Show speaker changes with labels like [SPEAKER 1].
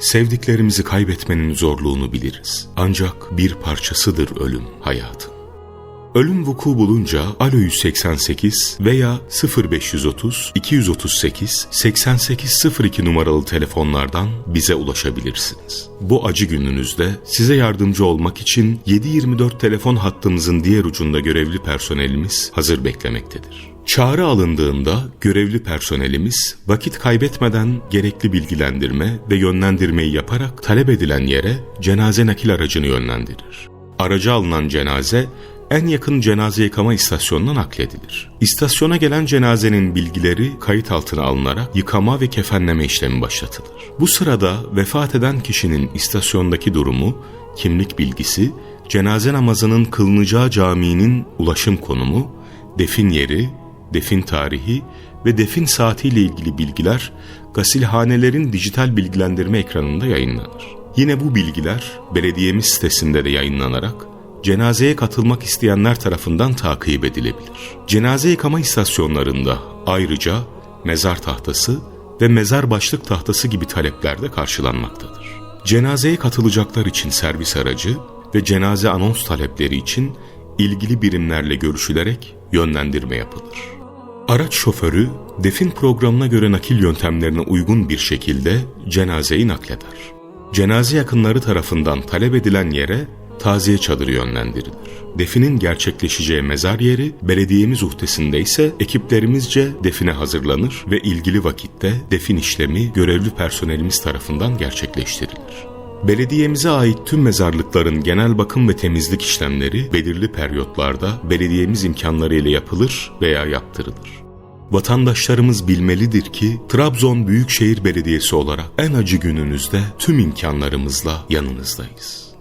[SPEAKER 1] Sevdiklerimizi kaybetmenin zorluğunu biliriz. Ancak bir parçasıdır ölüm hayatın. Ölüm vuku bulunca Alo 188 veya 0530 238 8802 numaralı telefonlardan bize ulaşabilirsiniz. Bu acı gününüzde size yardımcı olmak için 724 telefon hattımızın diğer ucunda görevli personelimiz hazır beklemektedir. Çağrı alındığında görevli personelimiz vakit kaybetmeden gerekli bilgilendirme ve yönlendirmeyi yaparak talep edilen yere cenaze nakil aracını yönlendirir. Araca alınan cenaze en yakın cenaze yıkama istasyonuna nakledilir. İstasyona gelen cenazenin bilgileri kayıt altına alınarak yıkama ve kefenleme işlemi başlatılır. Bu sırada vefat eden kişinin istasyondaki durumu, kimlik bilgisi, cenaze namazının kılınacağı caminin ulaşım konumu, defin yeri, defin tarihi ve defin saatiyle ilgili bilgiler gasilhanelerin dijital bilgilendirme ekranında yayınlanır. Yine bu bilgiler belediyemiz sitesinde de yayınlanarak cenazeye katılmak isteyenler tarafından takip edilebilir. Cenaze yıkama istasyonlarında ayrıca mezar tahtası ve mezar başlık tahtası gibi talepler de karşılanmaktadır. Cenazeye katılacaklar için servis aracı ve cenaze anons talepleri için ilgili birimlerle görüşülerek yönlendirme yapılır. Araç şoförü defin programına göre nakil yöntemlerine uygun bir şekilde cenazeyi nakleder. Cenaze yakınları tarafından talep edilen yere taziye çadırı yönlendirilir. Definin gerçekleşeceği mezar yeri belediyemiz uhdesinde ise ekiplerimizce define hazırlanır ve ilgili vakitte defin işlemi görevli personelimiz tarafından gerçekleştirilir. Belediyemize ait tüm mezarlıkların genel bakım ve temizlik işlemleri belirli periyotlarda belediyemiz imkanlarıyla yapılır veya yaptırılır. Vatandaşlarımız bilmelidir ki Trabzon Büyükşehir Belediyesi olarak en acı gününüzde tüm imkanlarımızla yanınızdayız.